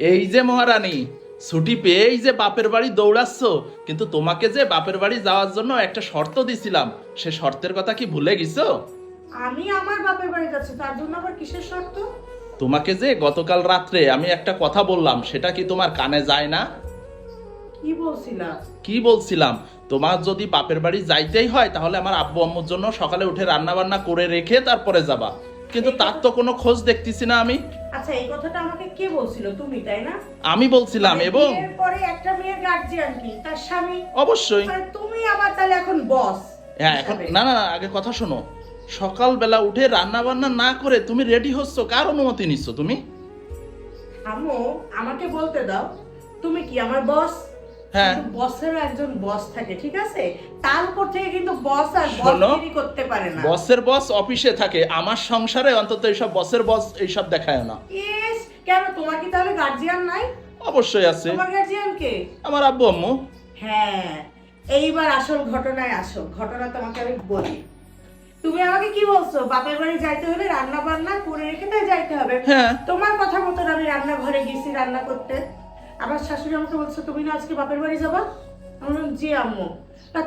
এই যে মহারানী ছুটি পেয়েই যে বাপের বাড়ি দৌড়াচ্ছ কিন্তু তোমাকে যে বাপের বাড়ি যাওয়ার জন্য একটা শর্ত দিছিলাম সে শর্তের কথা কি ভুলে গেছো? আমি আমার বাপের বাড়ি যাচ্ছি তার জন্য আবার কিসের শর্ত? তোমাকে যে গতকাল রাত্রে আমি একটা কথা বললাম সেটা কি তোমার কানে যায় না? কি বলছিলা? কি বলছিলাম? তোমার যদি বাপের বাড়ি যাইতেই হয় তাহলে আমার আব্বু আম্মুর জন্য সকালে উঠে রান্না বান্না করে রেখে তারপরে যাবা। কিন্তু তার তো কোনো খোঁজ দেখতেছি না আমি। আচ্ছা এই কথাটা আমাকে কে বলছিল? তুমি তাই না? আমি বলছিলাম মানে এবং পরে একটা মেয়ের গার্জিয়ান কি? তার স্বামী? অবশ্যই। তুমি আবার তাহলে এখন বস হ্যাঁ এখন না না আগে কথা শোনো। সকালবেলা উঠে রান্না বান্না না করে তুমি রেডি হচ্ছ কার অনুমতি নিচ্ছ তুমি? আম্মু আমাকে বলতে দাও। তুমি কি আমার বস হ্যাঁ। বসেরও একজন বস থাকে ঠিক আছে? তার উপর থেকে কিন্তু বস আর বসগিরি করতে পারে না। বসের বস অফিসে থাকে আমার সংসারে অন্তত এইসব বসের বস এইসব দেখায় না। ইস কেন? তোমার কি তাহলে গার্জিয়ান নাই? অবশ্যই আছে। তোমার গার্জিয়ান কে? আমার আব্বু আম্মু। হ্যাঁ এইবার আসল ঘটনায় আসো। ঘটনা তোমাকে আমি বলি। তুমি আমাকে কি বলছো? বাপের বাড়ি যাইতে হলে রান্না বান্না করে রেখে তাই যাইতে হবে। হ্যাঁ। তোমার কথা মতন আমি রান্নাঘরে গেছি রান্না করতে। আমার শাশুড়ি আমাকে বলছে তুমি না আজকে বাপের বাড়ি যাবা? আমি বললাম, জি আম্মু।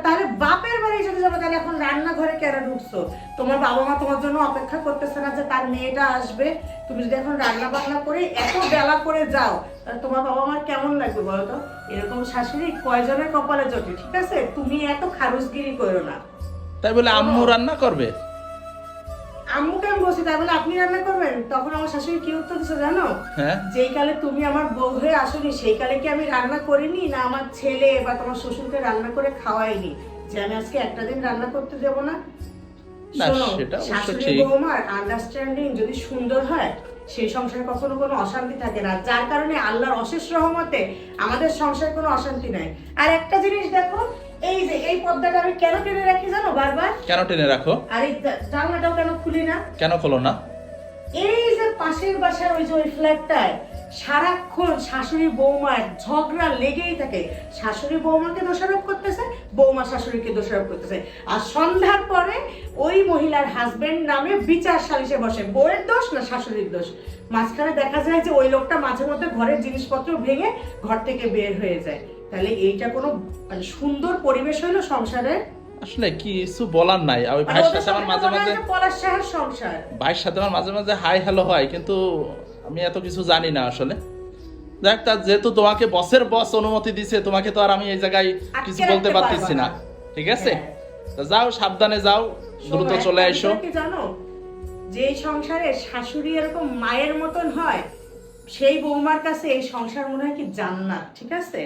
তাহলে বাপের বাড়ি যদি যাব তাহলে এখন রান্নাঘরে কেন ঢুকছো? তোমার বাবা মা তোমার জন্য অপেক্ষা করতেছে না যে তার মেয়েটা আসবে। তুমি যদি এখন রান্না বান্না করে এত বেলা করে যাও তাহলে তোমার বাবা মার কেমন লাগবে বলো তো? এরকম শাশুড়ি কয়জনের কপালে জটে ঠিক আছে? তুমি এত খারুসগিরি করো না। তাই বলে আম্মু রান্না করবে? আম্মুকে আমি বলছি? তাই বলে আপনি রান্না করবেন? তখন আমার শাশুড়ি কি উত্তর দিচ্ছে জানো? হ্যাঁ? যেই কালে তুমি আমার বউ হয়ে আসনি সেই কালে কি আমি রান্না করিনি? না আমার ছেলে বা তোমার শ্বশুরকে রান্না করে খাওয়াইনি যে আমি আজকে একটা দিন রান্না করতে দেব না? শাশুড়ি। বৌমার আন্ডারস্ট্যান্ডিং যদি সুন্দর হয় সেই সংসারে কখনো কোনো অশান্তি থাকে না। যার কারণে আল্লাহর অশেষ রহমতে আমাদের সংসারে কোনো অশান্তি নাই। আর একটা জিনিস দেখো এই যে এই পর্দাটা আমি কেন টেনে রাখি জানো বারবার? কেন টেনে রাখো? আর এই জানলাটাও কেন খুলি না? কেন খোলো না? এই যে পাশের বাসার ওই যে ওই ফ্ল্যাটটায় সারাক্ষণ শাশুড়ি বৌমার ঝগড়া লেগেই থাকে। শাশুড়ি বৌমাকে দোষারোপ করতেছে বৌমা শাশুড়িকে দোষারোপ করতেছে। আর সন্ধ্যার পরে ওই মহিলার হাজবেন্ড নামে বিচার সালিশে বসে। বউয়ের দোষ না শাশুড়ির দোষ? মাঝখানে দেখা যায় যে ওই লোকটা মাঝে মধ্যে ঘরের জিনিসপত্র ভেঙে ঘর থেকে বের হয়ে যায়। তাহলে এইটা কোনো মানে সুন্দর পরিবেশ হইল সংসারের? আসলে কিছু বলার নাই। ওই মানে ভাইয়ের সাথে আমার মাঝে মাঝে সংসার। ভাইয়ের সাথে আমার মাঝে মাঝে হাই হ্যালো হয় কিন্তু আমি এত কিছু জানি না আসলে। দেখ যেহেতু তোমাকে বসের বস অনুমতি দিছে তোমাকে তো আর আমি এই জায়গায় কিছু বলতে পারতেছি না। ঠিক আছে? হ্যাঁ। যাও সাবধানে যাও দ্রুত চলে কি জানো? যে সংসারে শাশুড়ি এরকম মায়ের মতন হয় সেই বৌমার কাছে এই সংসার মনে হয় কি জান্নাত ঠিক আছে?